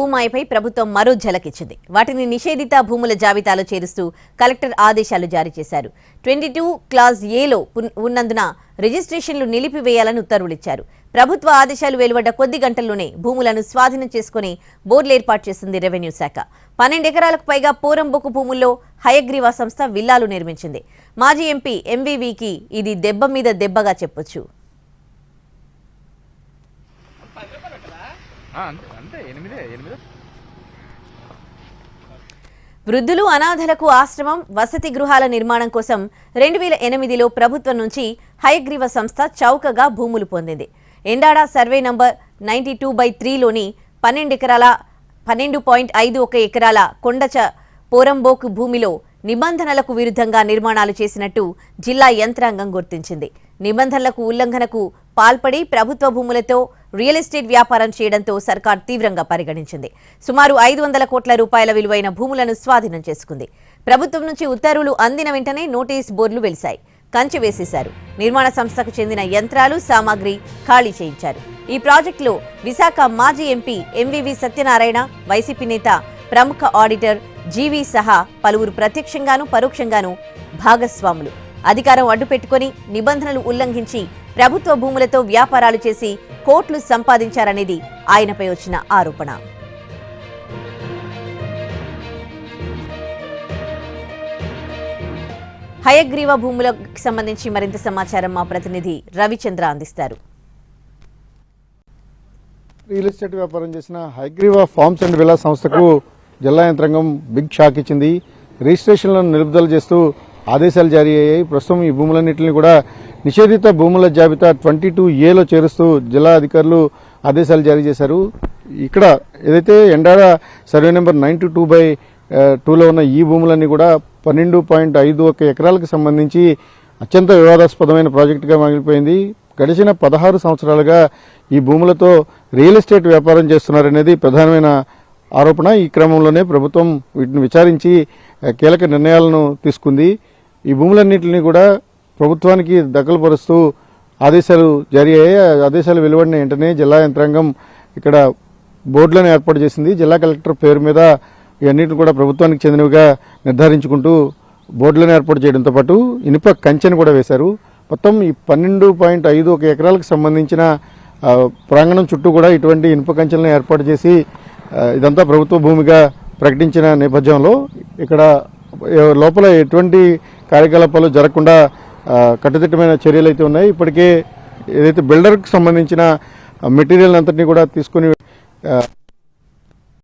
భూమాయపై ప్రభుత్వం మరో ఝలకిచ్చింది. వాటిని నిషేధిత భూముల జాబితాలో చేరుస్తూ కలెక్టర్ ఆదేశాలు జారీ చేశారు. ట్వంటీ టూ క్లాజ్ ఏలో పున్- ఉన్నందున రిజిస్ట్రేషన్లు నిలిపివేయాలని ఉత్తర్వులిచ్చారు. ప్రభుత్వ ఆదేశాలు వెలువడ్డ కొద్ది గంటల్లోనే భూములను స్వాధీనం చేసుకుని బోర్డులు ఏర్పాటు చేసింది రెవెన్యూ శాఖ. పన్నెండు ఎకరాలకు పైగా పోరంబొక్కు భూముల్లో హయగ్రీవా సంస్థ విల్లాలు నిర్మించింది. మాజీ ఎంపీ ఎంవీవీకి ఇది దెబ్బ మీద దెబ్బగా చెప్పొచ్చు. అంతే ఎనిమిదే ఎనిమిదే. వృద్ధులు అనాథలకు ఆశ్రమం వసతి గృహాల నిర్మాణం కోసం రెండు వేల ఎనిమిదిలో ప్రభుత్వం నుంచి హయగ్రీవ సంస్థ చౌకగా భూములు పొందింది. Endada survey number ninety two by త్రీలోని పన్నెండు ఎకరాల పన్నెండు పాయింట్ ఐదు ఒక ఎకరాల కొండచ పోరంబోకు భూమిలో నిబంధనలకు విరుద్ధంగా నిర్మాణాలు చేసినట్టు జిల్లా యంత్రాంగం గుర్తించింది. నిబంధనలకు ఉల్లంఘనకు పాల్పడి ప్రభుత్వ భూములతో రియల్ ఎస్టేట్ వ్యాపారం చేయడంతో సర్కార్ తీవ్రంగా పరిగణించింది. సుమారు ఐదు వందల కోట్ల రూపాయల విలువైన భూములను స్వాధీనం చేసుకుంది. ప్రభుత్వం నుంచి ఉత్తర్వులు అందిన వెంటనే నోటీస్ బోర్డులు వెలిశాయి. కంచె వేసేశారు. నిర్మాణ సంస్థకు చెందిన యంత్రాలు సామాగ్రి ఖాళీ చేయించారు. ఈ ప్రాజెక్టులో విశాఖ మాజీ ఎంపీ ఎంవివి సత్యనారాయణ వైసీపీ నేత ప్రముఖ ఆడిటర్ జీవీ సహా పలువురు ప్రత్యక్షంగాను పరోక్షంగాను భాగస్వాములు. అధికారం అడ్డుపెట్టుకుని నిబంధనలు ఉల్లంఘించి ప్రభుత్వ భూములతో వ్యాపారాలు చేసి కోట్లు సంపాదించారనేది ఆయనపై వచ్చిన ఆరోపణ. హయగ్రీవ భూములకు సంబంధించి మరింత సమాచారం మా ప్రతినిధి రవిచంద్ర అందిస్తారు. రియల్ ఎస్టేట్ వ్యాపారం చేసిన హైగ్రీవా ఫార్మ్స్ అండ్ విలా సంస్థకు జిల్లా యంత్రాంగం బిగ్ షాక్ ఇచ్చింది. రిజిస్ట్రేషన్లను నిలుపుదల చేస్తూ ఆదేశాలు జారీ అయ్యాయి. ప్రస్తుతం ఈ భూములన్నింటినీ కూడా నిషేధిత భూముల జాబితా ట్వంటీ టూ ఏలో చేరుస్తూ జిల్లా అధికారులు ఆదేశాలు జారీ చేశారు. ఇక్కడ ఏదైతే Endada survey number ninety two by టూలో ఉన్న ఈ భూములన్నీ కూడా పన్నెండు పాయింట్ ఐదు ఒక ఎకరాలకు సంబంధించి అత్యంత వివాదాస్పదమైన ప్రాజెక్టుగా మిగిలిపోయింది గడిచిన పదహారు సంవత్సరాలుగా ఈ భూములతో రియల్ ఎస్టేట్ వ్యాపారం చేస్తున్నారనేది ప్రధానమైన ఆరోపణ. ఈ క్రమంలోనే ప్రభుత్వం వీటిని విచారించి కీలక నిర్ణయాలను తీసుకుంది. ఈ భూములన్నింటినీ కూడా ప్రభుత్వానికి దఖలుపరుస్తూ ఆదేశాలు జారీ అయ్యాయి. ఆదేశాలు వెలువడిన వెంటనే జిల్లా యంత్రాంగం ఇక్కడ బోర్డులను ఏర్పాటు చేసింది. జిల్లా కలెక్టర్ పేరు మీద ఇవన్నిటిని కూడా ప్రభుత్వానికి చెందినవిగా నిర్ధారించుకుంటూ బోర్డులను ఏర్పాటు చేయడంతో పాటు ఇనుప కంచెను కూడా వేశారు. మొత్తం ఈ పన్నెండు పాయింట్ ఐదు ఒక ఎకరాలకు సంబంధించిన ప్రాంగణం చుట్టూ కూడా ఇటువంటి ఇనుప కంచెలను ఏర్పాటు చేసి ఇదంతా ప్రభుత్వ భూమిగా ప్రకటించిన నేపథ్యంలో ఇక్కడ లోపల ఎటువంటి కార్యకలాపాలు జరగకుండా కట్టుదిట్టమైన చర్యలు అయితే ఉన్నాయి. ఇప్పటికే ఏదైతే బిల్డర్కి సంబంధించిన మెటీరియల్ అంతటినీ కూడా తీసుకుని